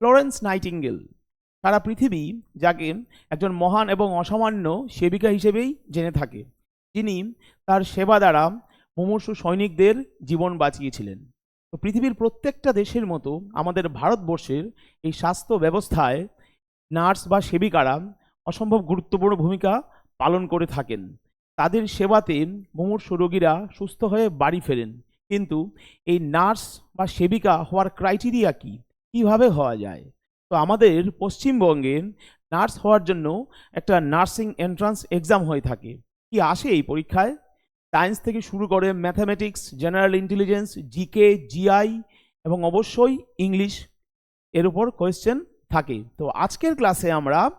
Florence nightingale সারা পৃথিবী যাকে একজন মহান এবং অসামান্য সেবিকা হিসেবেই জেনে থাকে। যিনি তার সেবা দ্বারা মুমূর্ষু সৈনিকদের জীবন বাঁচিয়েছিলেন। তো পৃথিবীর প্রত্যেকটা দেশের মতো আমাদের ভারতবর্ষের এই স্বাস্থ্য ব্যবস্থায় নার্স বা সেবিকারা অসম্ভব গুরুত্বপূর্ণ ভূমিকা পালন করে থাকেন। তাদের সেবাতে মুমূর্ষু রোগীরা সুস্থ হয়ে বাড়ি ফেরেন। কিন্তু এই নার্স বা সেবিকা হওয়ার ক্রাইটেরিয়া কি? কীভাবে হওয়া যায়? তো আমাদের পশ্চিমবঙ্গে নার্স হওয়ার জন্য একটা নার্সিং এন্ট্রান্স এক্সাম হয়ে থাকে। কি আসে এই পরীক্ষায়? সায়েন্স থেকে শুরু করে mathematics, general intelligence, GK, GI এবং অবশ্যই ইংলিশ এর উপর কোয়েশ্চেন থাকে। তো আজকের ক্লাসে আমরা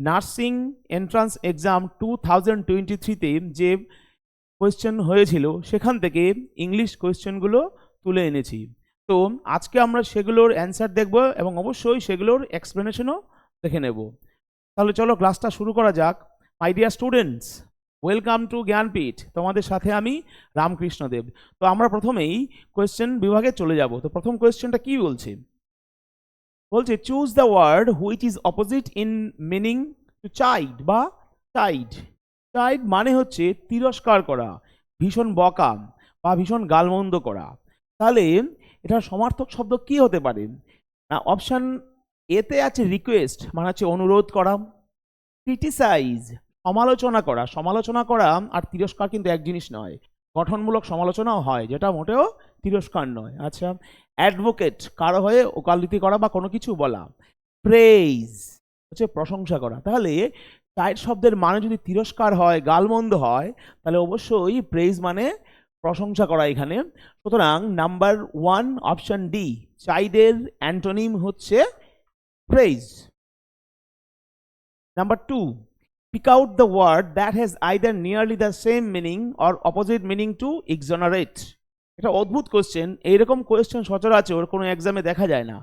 nursing entrance exam two thousand twenty থ্রিতে যে কোয়েশ্চেন হয়েছিল, সেখান থেকে ইংলিশ কোয়েশ্চেনগুলো তুলে এনেছি। তো আজকে আমরা সেগুলোর অ্যান্সার দেখব এবং অবশ্যই সেগুলোর এক্সপ্লেনেশনও দেখে নেব। তাহলে চলো ক্লাসটা শুরু করা যাক। My dear students welcome to Gyanpeeth তোমাদের সাথে আমি রামকৃষ্ণ দেব তো আমরা প্রথমেই কোয়েশ্চেন বিভাগে চলে যাব। তো প্রথম কোয়েশ্চেনটা কি বলছে? বলছে choose the word which is opposite in meaning to child বা চাইল্ড চাইল্ড মানে হচ্ছে তিরস্কার করা, ভীষণ বকা বা ভীষণ গালমন্দ করা। তাহলে এটার সমার্থক শব্দ কি হতে পারে? অপশান এতে আছে রিকোয়েস্ট মানে হচ্ছে অনুরোধ করা ক্রিটিসাইজ সমালোচনা করা। সমালোচনা করা আর তিরস্কার কিন্তু এক জিনিস নয়। গঠনমূলক সমালোচনাও হয়, যেটা মোটেও তিরস্কার নয়। আচ্ছা অ্যাডভোকেট কারও হয়ে ওকালতি করা বা কোনো কিছু বলা। প্রেইজ হচ্ছে প্রশংসা করা। তাহলে চাইল্ড শব্দের মানে যদি তিরস্কার হয়, গালমন্দ হয়, তাহলে অবশ্যই প্রেইজ মানে প্রশংসা করা এখানে। সুতরাং নাম্বার ওয়ান অপশন ডি চাইল্ডের অ্যান্টোনিম হচ্ছে praise number two pick out the word that has either nearly the same meaning or opposite meaning to exonerate এটা অদ্ভুত কোশ্চেন এইরকম কোয়েশ্চেন সচরাচর কোনো এক্সামে দেখা যায় না।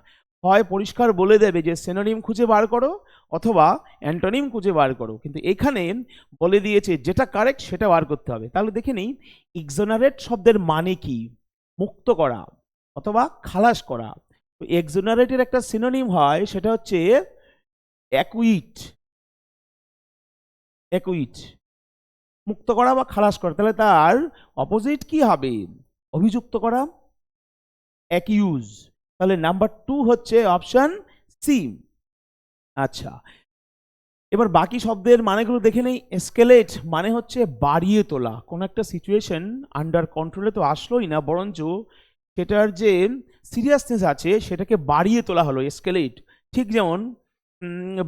হয় পরিষ্কার বলে দেবে যে সেনোনিম খুঁজে বার করো অথবা অ্যান্টোনিম খুঁজে বার করো। কিন্তু এখানে বলে দিয়েছে যেটা কারেক্ট সেটা বার করতে হবে। তাহলে দেখে নিই এক্সোনারেট শব্দের মানে কি? মুক্ত করা অথবা খালাস করা। তো এক্সোনারেটের একটা সিনোনিম হয়, সেটা হচ্ছে অ্যাকুইট একুইট মুক্ত করা বা খালাস করা। তাহলে তার অপোজিট কি হবে? অভিযুক্ত করা? অ্যাকিউজ তাহলে নাম্বার টু হচ্ছে অপশান সি আচ্ছা এবার বাকি শব্দের মানেগুলো দেখে নেই। এসকেলেট মানে হচ্ছে বাড়িয়ে তোলা। কোনো একটা সিচুয়েশন আন্ডার কন্ট্রোলে তো আসলোই না, বরঞ্চ সেটার যে সিরিয়াসনেস আছে সেটাকে বাড়িয়ে তোলা হলো এসকেলেট ঠিক যেমন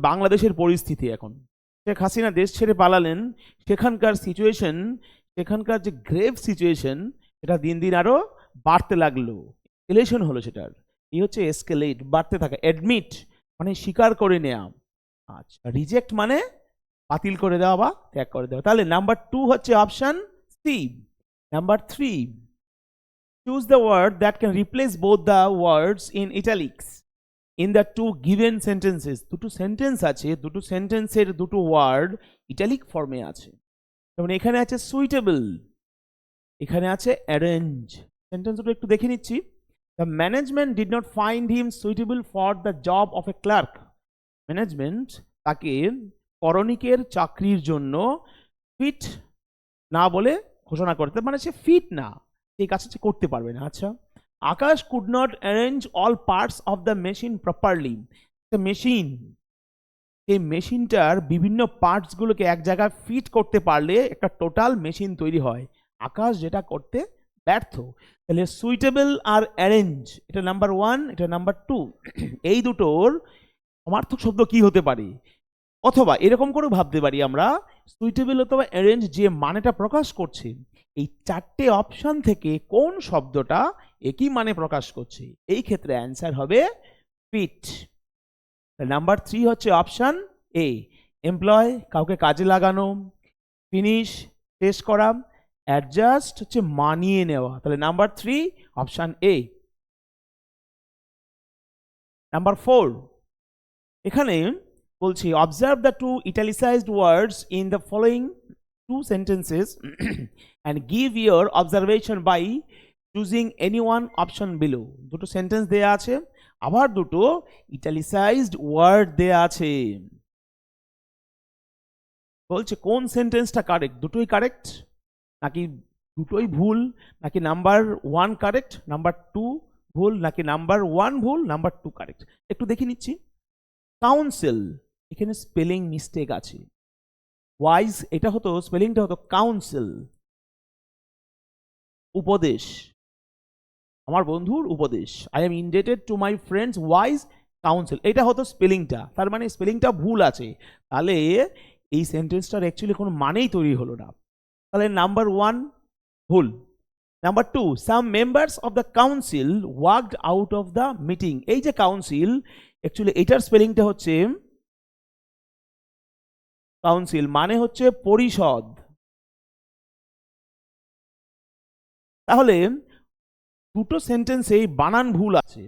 বাংলাদেশের পরিস্থিতি এখন। শেখ হাসিনা দেশ ছেড়ে পালালেন, সেখানকার সিচুয়েশন সেখানকার যে গ্রেভ সিচুয়েশন সেটা দিন দিন আরও বাড়তে লাগল। এলেশন হলো সেটার। এই হচ্ছে এসকেলেট বাড়তে থাকা অ্যাডমিট মানে স্বীকার করে নেওয়া আচ্ছা রিজেক্ট মানে বাতিল করে দেওয়া বা ত্যাগ করে দেওয়া। তাহলে নাম্বার টু হচ্ছে option C number three choose the word that can replace both the words in italics in the two given sentences দুটো সেন্টেন্স আছে, দুটো সেন্টেন্সের দুটো ওয়ার্ড ইটালিক ফর্মে আছে। যেমন এখানে আছে সুইটেবল এখানে আছে অ্যারেঞ্জ সেন্টেন্স দুটো একটু দেখে নিচ্ছি। The management did not find him suitable for the job of a clerk management তাকে করণিকের চাকরির জন্য ফিট না বলে ঘোষণা করতে মানে সে ফিট না। এই কাজটা সে করতে পারবে না। আচ্ছা Akash could not arrange all parts of the machine properly the machine এই মেশিনটার বিভিন্ন পার্টসগুলোকে এক জায়গায় ফিট করতে পারলে একটা টোটাল মেশিন তৈরি হয়। আকাশ যেটা করতে ব্যর্থ, তাহলে সুইটেবল আর অ্যারেঞ্জ এটা নাম্বার ওয়ান এটা নাম্বার টু এই দুটোর সমার্থক শব্দ কি হতে পারে? অথবা এরকম করে ভাবতে পারি আমরা সুইটেবল অথবা অ্যারেঞ্জ যে মানেটা প্রকাশ করছে, এই চারটে অপশন থেকে কোন শব্দটা একই মানে প্রকাশ করছে? এই ক্ষেত্রে অ্যান্সার হবে ফিট নাম্বার থ্রি হচ্ছে অপশান এ এমপ্লয় কাউকে কাজে লাগানো ফিনিশ শেষ করা অ্যাডজাস্ট হচ্ছে মানিয়ে নেওয়া। তাহলে number three option A number four এখানে বলছি observe the two italicised words in the following two sentences and give your observation by choosing any one option below দুটো সেন্টেন্স দেওয়া আছে, আবার দুটো ইটালিসাইজড ওয়ার্ড দেয়া আছে। বলছে, কোন সেন্টেন্সটা কারেক্ট দুটোই কারেক্ট নাকি দুটোই ভুল, নাকি number one correct number two ভুল, নাকি নাম্বার ওয়ান ভুল নাম্বার টু কারেক্ট একটু দেখে নিচ্ছি। কাউন্সিল এখানে স্পেলিং মিস্টেক আছে। ওয়াইজ এটা হতো স্পেলিংটা হতো কাউন্সিল উপদেশ। আমার বন্ধুর উপদেশ। I am indebted to my friends wise council এটা হতো স্পেলিংটা তার মানে স্পেলিংটা ভুল আছে। তাহলে এই সেন্টেন্সটার অ্যাকচুয়ালি কোনো মানেই তৈরি হলো না। তাহলে নাম্বার ওয়ান ভুল। Number two some members of the council worked out of the meeting এই যে কাউন্সিল অ্যাকচুয়ালি এটার স্পেলিংটা হচ্ছে কাউন্সিল মানে হচ্ছে পরিষদ। তাহলে দুটো সেন্টেন্সেই বানান ভুল আছে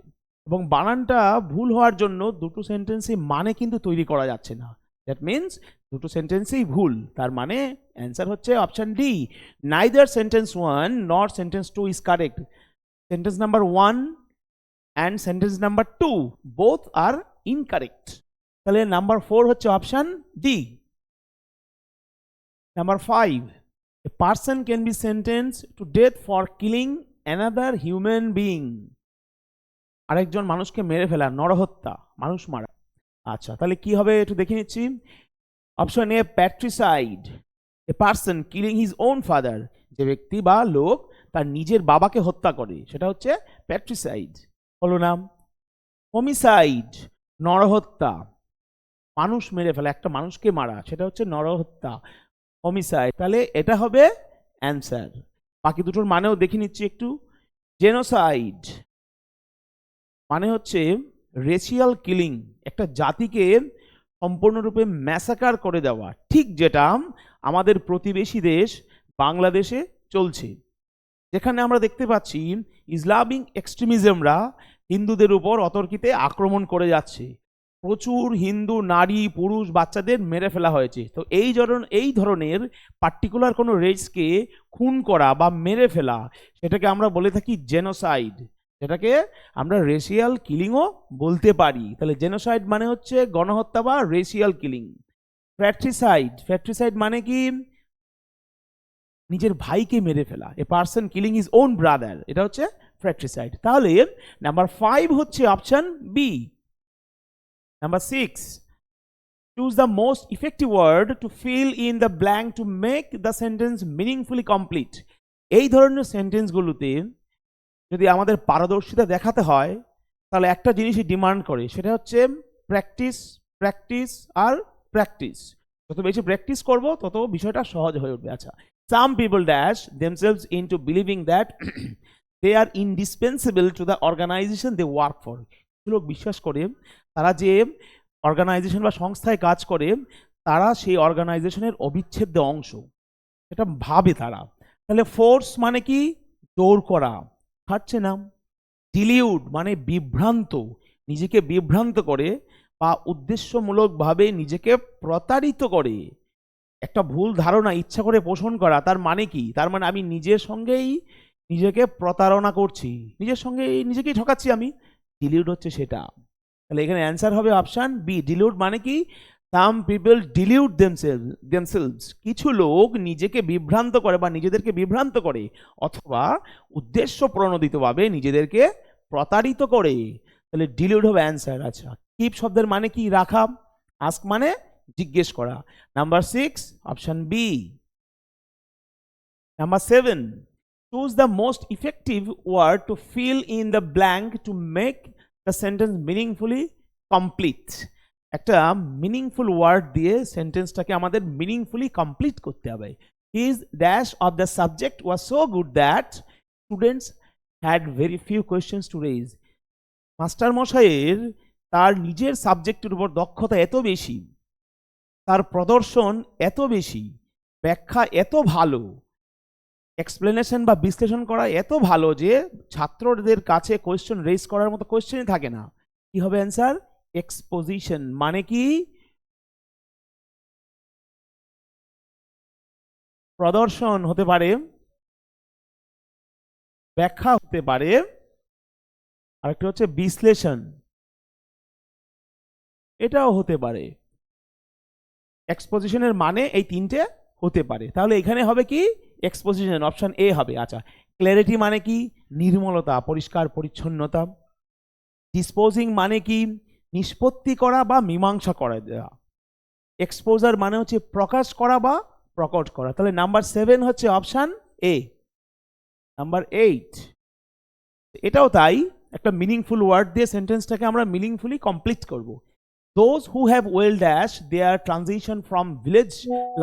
এবং বানানটা ভুল হওয়ার জন্য দুটো সেন্টেন্সে মানে কিন্তু তৈরি করা যাচ্ছে না। দ্যাট মিনস দুটো সেন্টেন্সেই ভুল, তার মানে অ্যান্সার হচ্ছে option D neither sentence one not sentence two is correct sentence number one and sentence number two both are incorrect তাহলে নাম্বার ফোর হচ্ছে option D number five a person can be sentence to death for killing another human being আরেকজন মানুষকে মেরে ফেলা, নরহত্যা, মানুষ মারা। আচ্ছা তাহলে কি হবে? একটু দেখে নিচ্ছি। Option A patricide a person killing his own father যে ব্যক্তি বা লোক তার নিজের বাবাকে হত্যা করে, সেটা হচ্ছে প্যাট্রিসাইড হলো নাম? হোমিসাইড নরহত্যা। মানুষ মেরে ফেলা, একটা মানুষকে মারা, সেটা হচ্ছে নরহত্যা। হোমিসাইড তাহলে এটা হবে অ্যান্সার বাকি দুটোর মানেও দেখে নিচ্ছি একটু। জেনোসাইড মানে হচ্ছে রেশিয়াল কিলিং একটা জাতিকে সম্পূর্ণরূপে ম্যাসাকার করে দেওয়া, ঠিক যেটা আমাদের প্রতিবেশী দেশ বাংলাদেশে চলছে। যেখানে আমরা দেখতে পাচ্ছি ইসলামিক এক্সট্রিমিজমরা হিন্দুদের উপর অতর্কিতে আক্রমণ করে যাচ্ছে। প্রচুর হিন্দু, নারী, পুরুষ, বাচ্চাদের মেরে ফেলা হয়েছে। তো এই ধরন, এই ধরনের পার্টিকুলার কোনো রেসকে খুন করা বা মেরে ফেলা, সেটাকে আমরা বলে থাকি জেনোসাইড সেটাকে আমরা রেশিয়াল কিলিংও বলতে পারি। তাহলে জেনোসাইড মানে হচ্ছে গণহত্যা বা রেশিয়াল কিলিং ফ্র্যাট্রিসাইড ফ্র্যাট্রিসাইড মানে কি? নিজের ভাইকে মেরে ফেলা। A person killing is own brother এটা হচ্ছে ফ্র্যাট্রিসাইড তাহলে নাম্বার ফাইভ হচ্ছে option B number six choose the most effective word to fill in the blank to make the sentence meaningfully complete এই ধরনের সেন্টেন্সগুলোতে যদি আমাদের পারদর্শিতা দেখাতে হয়, তাহলে একটা জিনিসই ডিমান্ড করে, সেটা হচ্ছে প্র্যাকটিস প্র্যাকটিস আর প্র্যাকটিস যত বেশি প্র্যাকটিস করব, তত বিষয়টা সহজ হয়ে উঠবে। আচ্ছা some people dash themselves into believing that they are indispensable to the organisation they work for লোক বিশ্বাস করে, তারা যে অর্গানাইজেশন বা সংস্থায় কাজ করে, তারা সেই অর্গানাইজেশনের অবিচ্ছেদ্য অংশ। এটা ভাবে তারা। তাহলে ফোর্স মানে কি? জোর করা। খাচ্ছে না ডিলিউড মানে বিভ্রান্ত, নিজেকে বিভ্রান্ত করে বা উদ্দেশ্যমূলকভাবে নিজেকে প্রতারিত করে। একটা ভুল ধারণা ইচ্ছা করে পোষণ করা, তার মানে কি? তার মানে আমি নিজের সঙ্গেই নিজেকে প্রতারণা করছি। নিজের সঙ্গে নিজেকেই ঠকাচ্ছি আমি। ডিলিউড হচ্ছে সেটা। তাহলে এখানে অ্যান্সার হবে অপশান বি ডিলিউড মানে কি? সাম পিপল ডিলিউড দেমসেলস কিছু লোক নিজেকে বিভ্রান্ত করে বা নিজেদেরকে বিভ্রান্ত করে, অথবা উদ্দেশ্য প্রণোদিতভাবে নিজেদেরকে প্রতারিত করে। তাহলে ডিলিউড হবে অ্যান্সার আচ্ছা। কিপ শব্দের মানে কি? রাখা। আস্ক মানে জিজ্ঞেস করা। Number six option B number seven choose the most effective word to fill in the blank to make the sentence meaningfully complete একটা মিনিংফুল ওয়ার্ড দিয়ে সেন্টেন্সটাকে আমাদের মিনিংফুলি কমপ্লিট করতে হবে। His dash of the subject was so good that students had very few questions to raise master মশাইয়ের তার নিজের সাবজেক্টের উপর দক্ষতা এত বেশি, তার প্রদর্শন এত বেশি, ব্যাখ্যা এত ভালো এক্সপ্লেনেশন বা বিশ্লেষণ করা এত ভালো যে ছাত্রদের কাছে কোয়েশ্চেন রেজ করার মতো কোয়েশ্চেনই থাকে না। কি হবে অ্যান্সার এক্সপোজিশন মানে কি? প্রদর্শন হতে পারে, ব্যাখ্যা হতে পারে, আরেকটা হচ্ছে বিশ্লেষণ। এটাও হতে পারে। এক্সপোজিশনের মানে এই তিনটে হতে পারে। তাহলে এখানে হবে কি? এক্সপোজিশন অপশন এ হবে। আচ্ছা ক্ল্যারিটি মানে কি? নির্মলতা, পরিষ্কার, পরিচ্ছন্নতা। ডিসপোজিং মানে কি? নিষ্পত্তি করা বা মীমাংসা করা দেওয়া এক্সপোজার মানে হচ্ছে প্রকাশ করা বা প্রকট করা। তাহলে নাম্বার সেভেন হচ্ছে অপশান এ নাম্বার এইট এটাও তাই, একটা মিনিংফুল ওয়ার্ড দিয়ে সেন্টেন্সটাকে আমরা মিনিংফুলি কমপ্লিট করব। Those who have well dash their transition from village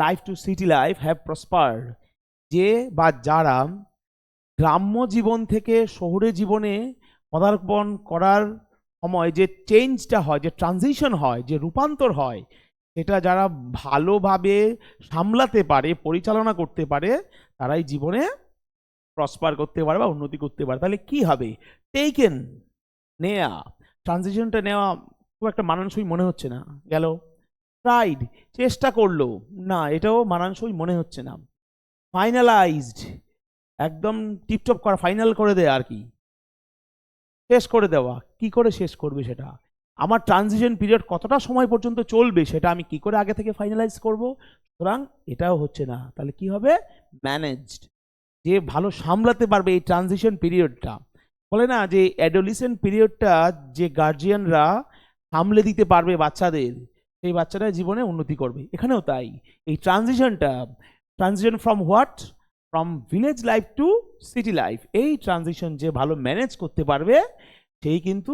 life to city life have prospered যে বা যারা গ্রাম্য জীবন থেকে শহুরে জীবনে পদার্পণ করার সময় যে চেঞ্জটা হয়, যে ট্রানজিশন হয়, যে রূপান্তর হয় এটা যারা ভালোভাবে সামলাতে পারে, পরিচালনা করতে পারে, তারাই জীবনে প্রসপার করতে পারে বা উন্নতি করতে পারে। তাহলে কি হবে? টেকেন নেয়া। ট্রানজিশনটা নেওয়া খুব একটা মানানসই মনে হচ্ছে না। গেল। ট্রাইড চেষ্টা করল। না, এটাও মানানসই মনে হচ্ছে না। ফাইনালাইজড একদম টিপটপ করা ফাইনাল করে দেয়া আর কি। শেষ করে দেওয়া। কি করে শেষ করবে সেটা? আমার ট্রানজিশন পিরিয়ড কতটা সময় পর্যন্ত চলবে সেটা আমি কি করে আগে থেকে ফাইনালাইজ করব? সুতরাং এটাও হচ্ছে না। তাহলে কি হবে? ম্যানেজড যে ভালো সামলাতে পারবে এই ট্রানজিশন পিরিয়ডটা বলে না যে অ্যাডোলিসেন্ট পিরিয়ডটা যে গার্জিয়ানরা সামলে দিতে পারবে বাচ্চাদের, সেই বাচ্চারা জীবনে উন্নতি করবে। এখানেও তাই। এই ট্রানজিশনটা transition from what from village life to city life এই ট্রানজিশন যে ভালো ম্যানেজ করতে পারবে, সেই কিন্তু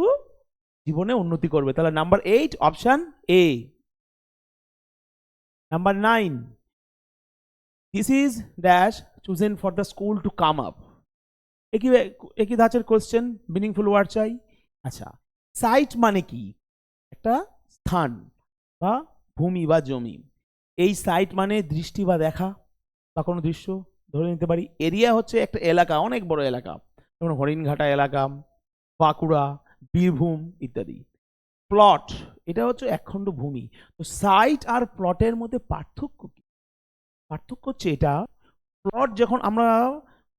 জীবনে উন্নতি করবে। তাহলে number eight option A number nine this is dash chosen for the school to come up একই একই ধাঁচের কোয়েশ্চেন মিনিংফুল ওয়ার্ড চাই। আচ্ছা সাইট মানে কি? একটা স্থান বা ভূমি বা জমি। এই সাইট মানে দৃষ্টি বা দেখা বা কোনো দৃশ্য। ধরে নিতে পারি, এরিয়া হচ্ছে একটা এলাকা, অনেক বড় এলাকা। যেমন হরিণঘাটা এলাকা, বাঁকুড়া, বীরভূম ইত্যাদি। প্লট, এটা হচ্ছে একখণ্ড ভূমি। তো সাইট আর প্লটের মধ্যে পার্থক্য কি? পার্থক্য হচ্ছে এটা প্লট যখন আমরা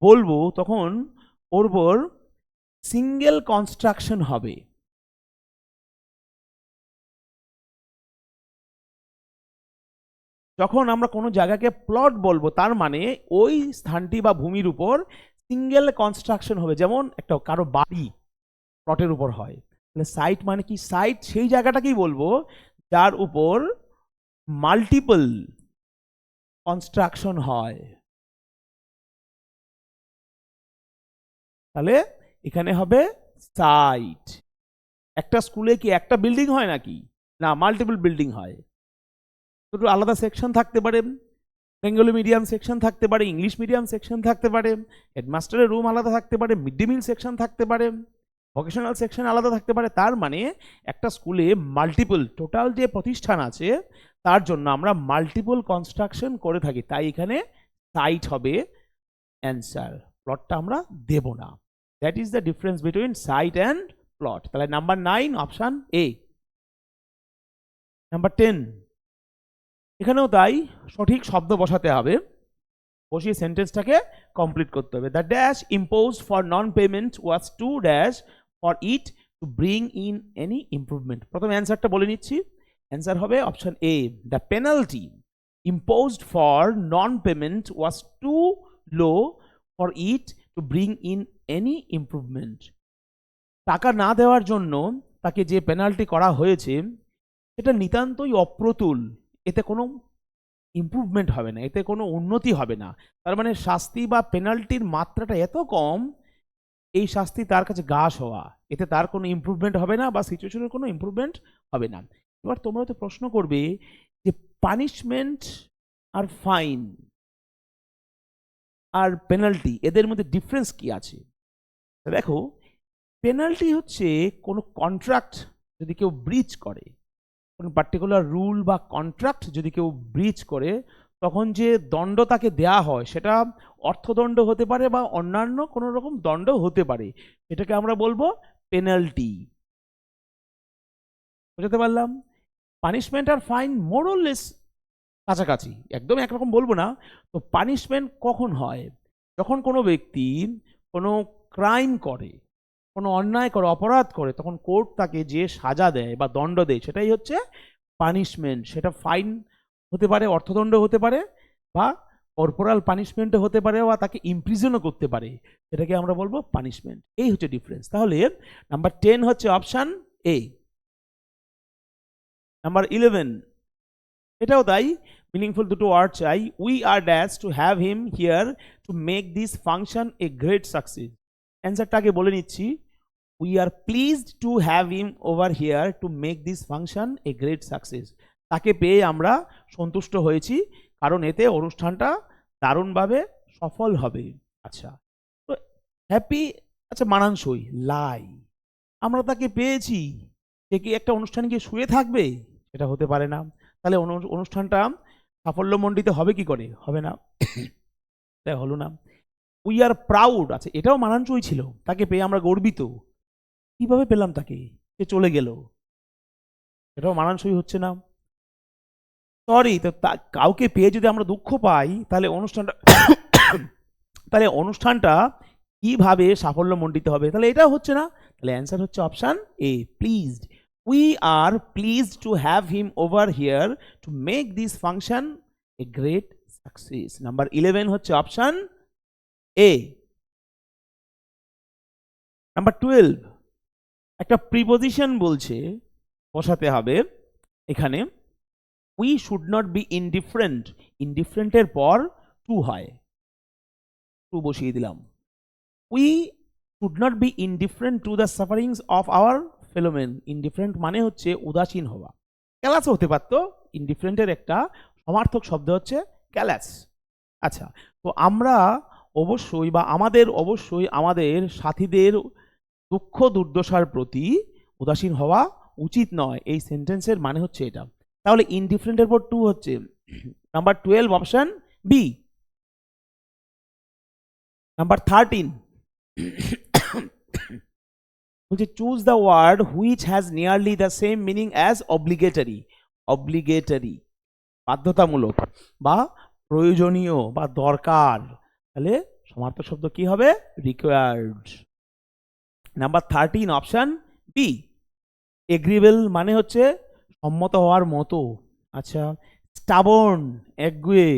বলব তখন ওর সিঙ্গেল কনস্ট্রাকশন হবে। যখন আমরা কোনো জায়গাকে প্লট বলব, তার মানে ওই স্থানটি বা ভূমির উপর সিঙ্গেল কনস্ট্রাকশন হবে, যেমন একটা কারও বাড়ি প্লটের উপর হয়। তাহলে সাইট মানে কি? সাইট সেই জায়গাটাকেই বলব যার উপর মাল্টিপল কনস্ট্রাকশন হয়। তাহলে এখানে হবে সাইট একটা স্কুলে কি একটা বিল্ডিং হয় নাকি? না মাল্টিপল বিল্ডিং হয়। দুটো আলাদা সেকশন থাকতে পারে। বেঙ্গলি মিডিয়াম সেকশন থাকতে পারে ইংলিশ মিডিয়াম সেকশন থাকতে পারে হেডমাস্টারের রুম আলাদা থাকতে পারে মিড ডে মিল সেকশন থাকতে পারে ভোকেশনাল সেকশন আলাদা থাকতে পারে। তার মানে একটা স্কুলে মাল্টিপল টোটাল যে প্রতিষ্ঠান আছে, তার জন্য আমরা মাল্টিপল কনস্ট্রাকশন করে থাকি। তাই এখানে সাইট হবে অ্যান্সার প্লটটা আমরা দেব না। That is the difference between site and plot তাহলে number nine option A number ten এখানেও তাই সঠিক শব্দ বসাতে হবে। বসিয়ে সেন্টেন্সটাকে কমপ্লিট করতে হবে। The dash impose for non payment was to dash for it to bring in any improvement প্রথম অ্যান্সারটা বলে নিচ্ছি। অ্যান্সার হবে option A the penalty imposed for non payment was too low for it to bring in any improvement টাকা না দেওয়ার জন্য তাকে যে পেনাল্টি করা হয়েছে, সেটা নিতান্তই অপ্রতুল এতে কোনো ইমপ্রুভমেন্ট হবে না, এতে কোনো উন্নতি হবে না। তার মানে শাস্তি বা পেনাল্টির মাত্রাটা এত কম, এই শাস্তি তার কাছে গাছ হওয়া, এতে তার কোনো ইমপ্রুভমেন্ট হবে না বা সিচুয়েশনের কোনো ইমপ্রুভমেন্ট হবে না। এবার তোমরা তো প্রশ্ন করবে যে পানিশমেন্ট আর ফাইন আর পেনাল্টি এদের মধ্যে ডিফারেন্স কি আছে? দেখো পেনাল্টি হচ্ছে কোনো কন্ট্রাক্ট যদি কেউ ব্রিচ করে কোনো পার্টিকুলার রুল বা কন্ট্রাক্ট যদি কেউ ব্রিচ করে, তখন যে দণ্ড তাকে দেয়া হয়, সেটা অর্থদণ্ড হতে পারে বা অন্যান্য কোনো রকম দণ্ড হতে পারে। এটাকে আমরা বলব পেনাল্টি বুঝতে পারলাম? পানিশমেন্ট আর ফাইন মোরলেস কাছাকাছি, একদম একরকম বলব না। তো পানিশমেন্ট কখন হয়? যখন কোনো ব্যক্তি কোনো ক্রাইম করে কোনো অন্যায় করে, অপরাধ করে, তখন কোর্ট তাকে যে সাজা দেয় বা দণ্ড দেয়, সেটাই হচ্ছে পানিশমেন্ট সেটা ফাইন হতে পারে, অর্থদণ্ড হতে পারে বা কর্পোরাল পানিশমেন্টও হতে পারে বা তাকে ইমপ্রিজনও করতে পারে। সেটাকে আমরা বলব পানিশমেন্ট এই হচ্ছে ডিফারেন্স তাহলে নাম্বার টেন হচ্ছে অপশান এ নাম্বার ইলেভেন এটাও তাই মিনিংফুল দুটো ওয়ার্ড চাই। We are dash to have him here to make this function a great success অ্যান্সারটা আগে বলে নিচ্ছি। We are pleased to have him over here to make this function a great success তাকে পেয়ে আমরা সন্তুষ্ট হয়েছি, কারণ এতে অনুষ্ঠানটা দারুণভাবে সফল হবে। আচ্ছা তো হ্যাপি আচ্ছা মানানসই, লাই। আমরা তাকে পেয়েছি। সে কি একটা অনুষ্ঠানে গিয়ে শুয়ে থাকবে? সেটা হতে পারে না। তাহলে অনু- অনুষ্ঠানটা সাফল্যমণ্ডিত হবে কি করে? হবে না। তাই হলো না। উই আর প্রাউড আছে এটাও মানানসই ছিল। তাকে পেয়ে আমরা গর্বিত। কীভাবে পেলাম তাকে? সে চলে গেল। এটাও মানানসই হচ্ছে না। সরি তো কাউকে পেয়ে যদি আমরা দুঃখ পাই, তাহলে অনুষ্ঠানটা তাহলে অনুষ্ঠানটা কীভাবে সাফল্যমণ্ডিত হবে? তাহলে এটা হচ্ছে না। তাহলে অ্যান্সার হচ্ছে option A pleased we are pleased to have him over here to make this function a great success number eleven হচ্ছে অপশান এ নাম্বার টুয়েলভ একটা প্রিপোজিশন বলছে, বসাতে হবে এখানে we should not be indifferent ইনডিফারেন্টের পর to হয়। To বসিয়ে দিলাম। We should not be indifferent to the sufferings of our fellowmen indifferent মানে হচ্ছে উদাসীন হওয়া। ক্যালাস হতে পারতো। ইনডিফারেন্টের একটা সমার্থক শব্দ হচ্ছে ক্যালাস আচ্ছা তো আমরা অবশ্যই বা আমাদের অবশ্যই আমাদের সাথীদের দুঃখ দুর্দশার প্রতি উদাসীন হওয়া উচিত নয়। এই সেন্টেন্সের মানে হচ্ছে এটা। তাহলে ইনডিফারেন্টের পর টু হচ্ছে। Number twelve option B number thirteen বলছে choose the word which has nearly the same meaning as obligatory obligatory বাধ্যতামূলক বা প্রয়োজনীয় বা দরকার। তাহলে সমার্থক শব্দ কি হবে? Required number thirteen option B agreeable মানে হচ্ছে সম্মত হওয়ার মতো। আচ্ছা স্টাবন একগুয়ে।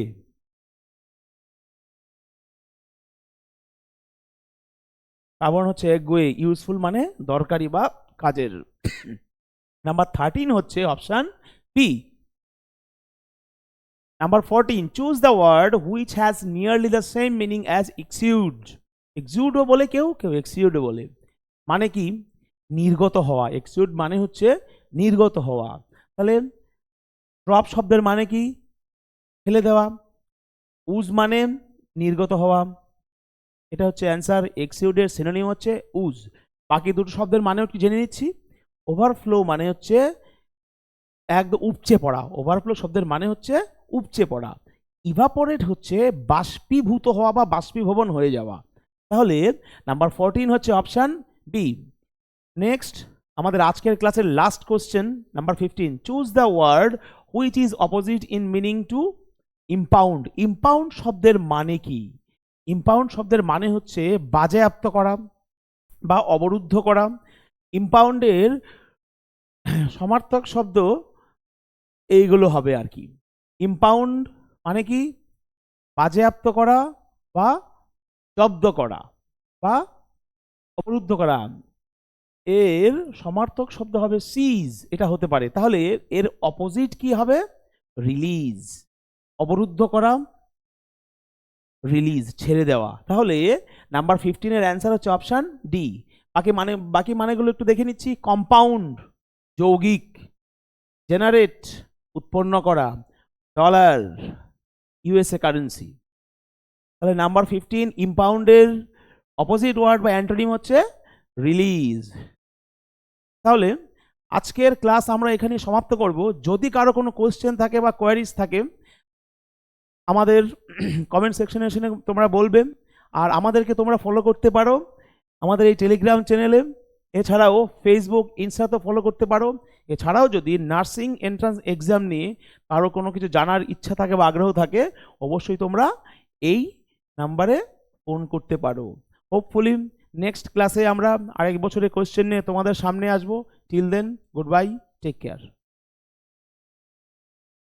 স্টাবন হচ্ছে একগুয়ে ইউজফুল মানে দরকারি বা কাজের। নাম্বার থার্টিন হচ্ছে option B number fourteen choose the word which has nearly the same meaning as exude এক্সিউডও বলে কেউ কেউ এক্সিউডও বলে। মানে কি? নির্গত হওয়া। এক্সিউড মানে হচ্ছে নির্গত হওয়া। তাহলে ড্রপ শব্দের মানে কি? ফেলে দেওয়া। উজ মানে নির্গত হওয়া। এটা হচ্ছে অ্যান্সার এক্সিউডের সিনোনিম হচ্ছে উজ বাকি দুটো শব্দের মানেও কি জেনে নিচ্ছি? ওভারফ্লো মানে হচ্ছে একদম উপচে পড়া। ওভারফ্লো শব্দের মানে হচ্ছে উপচে পড়া। ইভাপোরেট হচ্ছে বাষ্পীভূত হওয়া বা বাষ্পীভবন হয়ে যাওয়া। তাহলে নাম্বার ফোরটিন হচ্ছে অপশান বি নেক্সট আমাদের আজকের ক্লাসের last question number fifteen choose the word which is opposite in meaning to impound impound শব্দের মানে কি? ইম্পাউন্ড শব্দের মানে হচ্ছে বাজেয়াপ্ত করা বা অবরুদ্ধ করা। ইম্পাউন্ডের সমার্থক শব্দ এইগুলো হবে আর কি। ইম্পাউন্ড মানে কি? বাজেয়াপ্ত করা বা জব্দ করা বা অবরুদ্ধ করা। এর সমার্থক শব্দ হবে সিজ এটা হতে পারে। তাহলে এর অপোজিট কি হবে? রিলিজ অবরুদ্ধ করা রিলিজ ছেড়ে দেওয়া। তাহলে নাম্বার ফিফটিনের অ্যান্সার হচ্ছে অপশান ডি বাকি মানে বাকি মানেগুলো একটু দেখে নিচ্ছি। কম্পাউন্ড যৌগিক জেনারেট উৎপন্ন করা ডলার ইউএসএ কারেন্সি তাহলে নাম্বার ফিফটিন ইম্পাউন্ডের অপোজিট ওয়ার্ড বা অ্যান্টোনিম হচ্ছে রিলিজ তাহলে আজকের ক্লাস আমরা এখানে সমাপ্ত করব। যদি কারও কোনো কোয়েশ্চেন থাকে বা কোয়ারিজ থাকে, আমাদের কমেন্ট সেকশনে এসে তোমরা বলবে আর আমাদেরকে তোমরা ফলো করতে পারো আমাদের এই টেলিগ্রাম চ্যানেলে এছাড়াও ফেসবুক ইনস্টাতেও ফলো করতে পারো। এছাড়াও যদি নার্সিং এন্ট্রান্স এক্সাম নিয়ে কারও কোনো কিছু জানার ইচ্ছা থাকে বা আগ্রহ থাকে, অবশ্যই তোমরা এই নাম্বারে ফোন করতে পারো। হোপফুলি নেক্সট ক্লাসে আমরা আরেক বছরের কোয়েশ্চেন নিয়ে তোমাদের সামনে আসব। Till then good bye take care